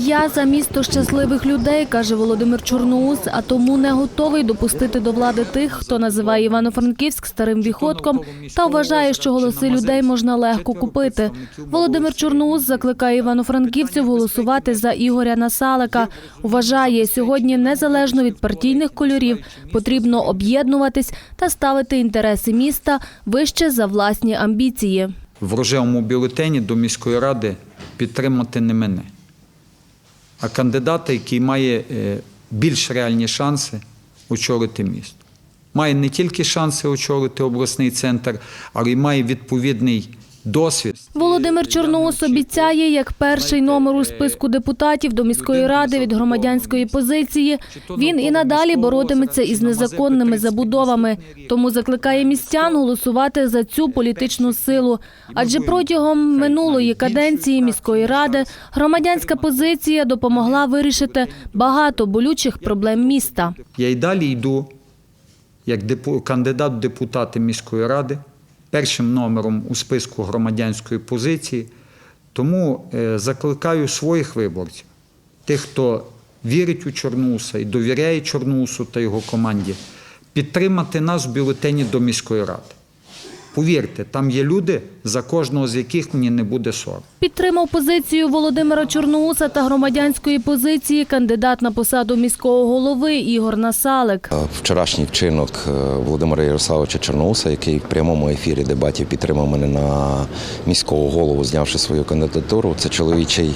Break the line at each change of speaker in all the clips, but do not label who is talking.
Я за місто щасливих людей, каже Володимир Чорноус, а тому не готовий допустити до влади тих, хто називає Івано-Франківськ старим віходком та вважає, що голоси людей можна легко купити. Володимир Чорноус закликає івано-франківців голосувати за Ігоря Насалика. Вважає, сьогодні незалежно від партійних кольорів потрібно об'єднуватись та ставити інтереси міста вище за власні амбіції.
в рожевому бюлетені до міської ради підтримати не мене, а кандидата, який має е, більш реальні шанси очолити місто. Має не тільки шанси очолити обласний центр, але й має відповідний досвід.
Володимир Чорноус обіцяє, як перший номер у списку депутатів до міської ради від громадянської позиції, він і надалі боротиметься із незаконними забудовами. Тому закликає містян голосувати за цю політичну силу. Адже протягом минулої каденції міської ради громадянська позиція допомогла вирішити багато болючих проблем міста.
Я й далі йду як кандидат в депутати міської ради, першим номером у списку громадянської позиції. Тому е, закликаю своїх виборців, тих, хто вірить у Чорнуса і довіряє Чорнусу та його команді, підтримати нас в бюлетені до міської ради. Повірте, там є люди, за кожного з яких мені не буде сором.
Підтримав позицію Володимира Чорноуса та громадянської позиції кандидат на посаду міського голови Ігор Насалик.
Е, Вчорашній вчинок е, Володимира Ярославовича Чорноуса, який в прямому ефірі дебатів підтримав мене на міського голову, знявши свою кандидатуру, це чоловічий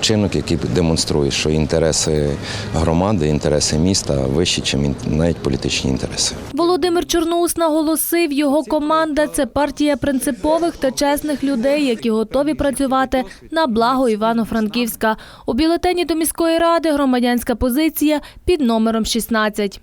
вчинок, який демонструє, що інтереси громади, інтереси міста вищі, ніж навіть політичні інтереси.
Володимир Чорноус наголосив, його команда це партія принципових та чесних людей, які готові працювати на благо Івано-Франківська. У бюлетені до міської ради громадянська позиція під номером 16.